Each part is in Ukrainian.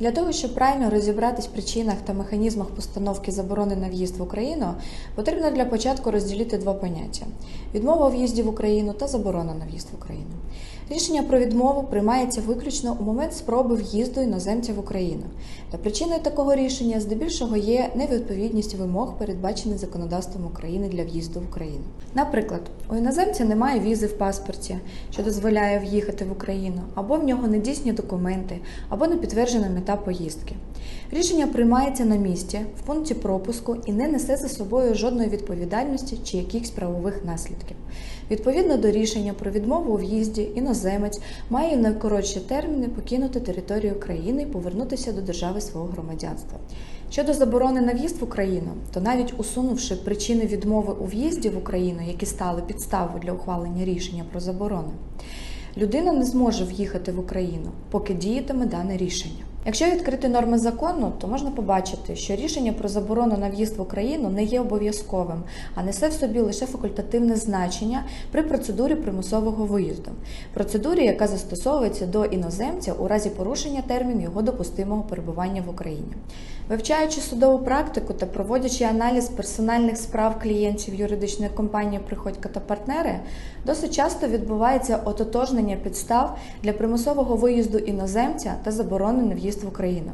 Для того, щоб правильно розібратись в причинах та механізмах постановки заборони на в'їзд в Україну, потрібно для початку розділити два поняття: відмова у в'їзді в Україну та заборона на в'їзд в Україну. Рішення про відмову приймається виключно у момент спроби в'їзду іноземця в Україну. Та причиною такого рішення здебільшого є невідповідність вимог, передбачених законодавством України для в'їзду в Україну. Наприклад, у іноземця немає візи в паспорті, що дозволяє в'їхати в Україну, або в нього недійсні документи, або не підтверджена мета поїздки. Рішення приймається на місці в пункті пропуску і не несе за собою жодної відповідальності чи якихось правових наслідків. Відповідно до рішення про відмову у в'їзді, іноземець має в найкоротші терміни покинути територію країни і повернутися до держави свого громадянства. Щодо заборони на в'їзд в Україну, то навіть усунувши причини відмови у в'їзді в Україну, які стали підставою для ухвалення рішення про заборону, людина не зможе в'їхати в Україну, поки діятиме дане рішення. Якщо відкрити норми закону, то можна побачити, що рішення про заборону на в'їзд в Україну не є обов'язковим, а несе в собі лише факультативне значення при процедурі примусового виїзду, процедурі, яка застосовується до іноземця у разі порушення терміну його допустимого перебування в Україні. Вивчаючи судову практику та проводячи аналіз персональних справ клієнтів юридичної компанії Приходько та партнери, досить часто відбувається ототожнення підстав для примусового виїзду іноземця та заборони на в'їзд в Україну.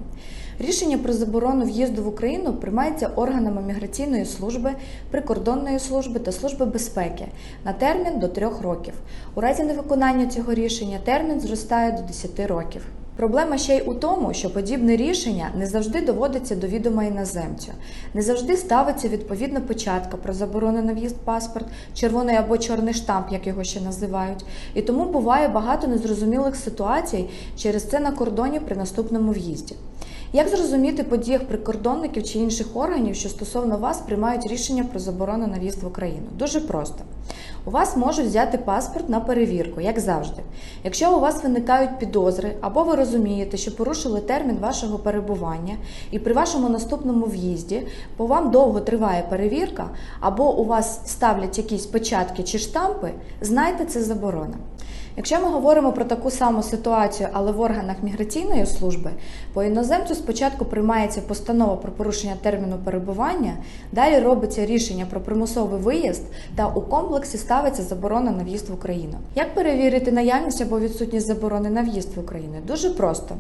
Рішення про заборону в'їзду в Україну приймається органами міграційної служби, прикордонної служби та служби безпеки на термін до трьох років. У разі невиконання цього рішення термін зростає до 10 років. Проблема ще й у тому, що подібне рішення не завжди доводиться до відома іноземцю, не завжди ставиться відповідна початка про заборону на в'їзд паспорт, червоний або чорний штамп, як його ще називають. І тому буває багато незрозумілих ситуацій через це на кордоні при наступному в'їзді. Як зрозуміти по діях прикордонників чи інших органів, що стосовно вас приймають рішення про заборону на в'їзд в Україну? Дуже просто. У вас можуть взяти паспорт на перевірку, як завжди. Якщо у вас виникають підозри, або ви розумієте, що порушили термін вашого перебування, і при вашому наступному в'їзді бо вам довго триває перевірка, або у вас ставлять якісь печатки чи штампи, знайте це заборона. Якщо ми говоримо про таку саму ситуацію, але в органах міграційної служби, по іноземцю спочатку приймається постанова про порушення терміну перебування, далі робиться рішення про примусовий виїзд та у комплексі ставиться заборона на в'їзд в Україну. Як перевірити наявність або відсутність заборони на в'їзд в Україну? Дуже просто.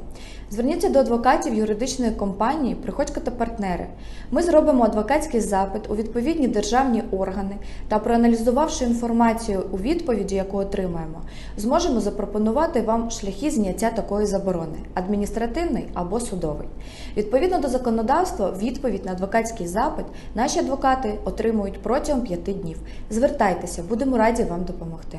Зверніться до адвокатів юридичної компанії Приходько та партнери. Ми зробимо адвокатський запит у відповідні державні органи та, проаналізувавши інформацію у відповіді, яку отримаємо, зможемо запропонувати вам шляхи зняття такої заборони адміністративний або судовий. Відповідно до законодавства, відповідь на адвокатський запит наші адвокати отримують протягом п'яти днів. Звертайтеся, будемо раді вам допомогти.